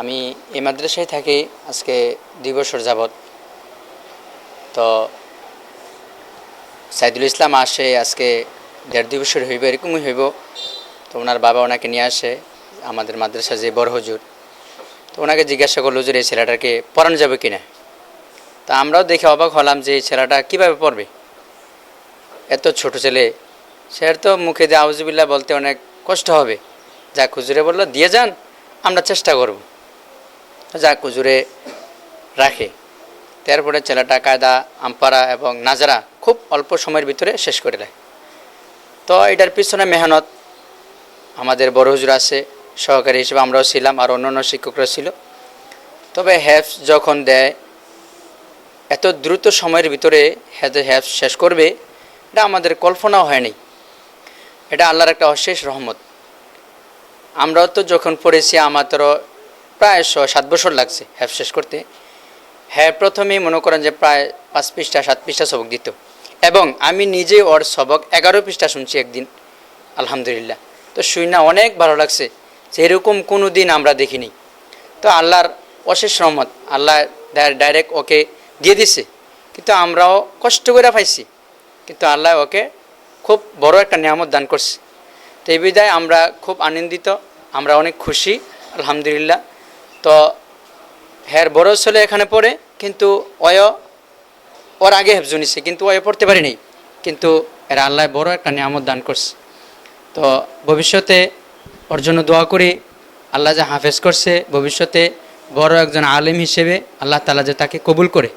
আমি এই মাদ্রাসায় থাকি, আজকে দুই বছর যাবৎ। তো সাইদুল ইসলাম আসে, আজকে দেড় দুই বছর হইব, এরকমই হইব। তো ওনার বাবা ওনাকে নিয়ে আসে, আমাদের মাদ্রাসা যে বড় হুজুর। তো ওনাকে জিজ্ঞাসা করল, হুজুর, এই ছেলেটাকে পড়ানো যাবে কিনা? তা আমরাও দেখে অবাক হলাম যে এই ছেলেটা কীভাবে পড়বে? এত ছোট ছেলে সে তো মুখে দিয়ে আউজুবিল্লাহ বলতে অনেক কষ্ট হবে। যা হুজুরে বলল, দিয়ে যান, আমরা চেষ্টা করব। যাক হুজুরে রাখে। তারপরে ছেলেটা কায়দা আম্পারা এবং নাজারা খুব অল্প সময়ের ভিতরে শেষ করে দেয়। তো এটার পিছনে মেহনত আমাদের বড় হুজুর আছে, সহকারী হিসেবে আমরাও ছিলাম আর অন্যান্য শিক্ষকরা ছিল। তবে হ্যাপস যখন দেয়, এত দ্রুত সময়ের ভিতরে হ্যাপস শেষ করবে, এটা আমাদের কল্পনাও হয়নি। এটা আল্লাহর একটা অশেষ রহমত। আমরাও তো যখন পড়েছি আমাদেরও প্রায় সাত বছর লাগছে হ্যাপ শেষ করতে। হ্যাঁ প্রথমেই মনে করেন যে প্রায় পাঁচ পৃষ্ঠা, সাত পৃষ্ঠা সবক দিত। এবং আমি নিজে ওর সবক এগারো পৃষ্ঠা শুনছি একদিন, আলহামদুলিল্লাহ। তো শুই না, অনেক ভালো লাগছে। যে এরকম কোনো দিন আমরা দেখিনি। তো আল্লাহর অশেষ রহমত, আল্লাহ ডাইরেক্ট ওকে দিয়ে দিছে। কিন্তু আমরাও কষ্ট করে পাইছি। কিন্তু আল্লাহ ওকে খুব বড় একটা নিয়ামত দান করছে। তো এই বিদায় আমরা খুব আনন্দিত, আমরা অনেক খুশি, আলহামদুলিল্লাহ। তো হ্যার বড় ছেলে এখানে পড়ে, কিন্তু অয়, ওর আগে হেফজু নিছে, কিন্তু অয় পড়তে পারি পারিনি কিন্তু এরা আল্লাহ বড় একটা নিয়ামত দান করছে। তো ভবিষ্যতে ওর জন্য দোয়া করি, আল্লাহ যে হাফেজ করছে, ভবিষ্যতে বড় একজন আলেম হিসেবে আল্লাহ তালা যে তাকে কবুল করে।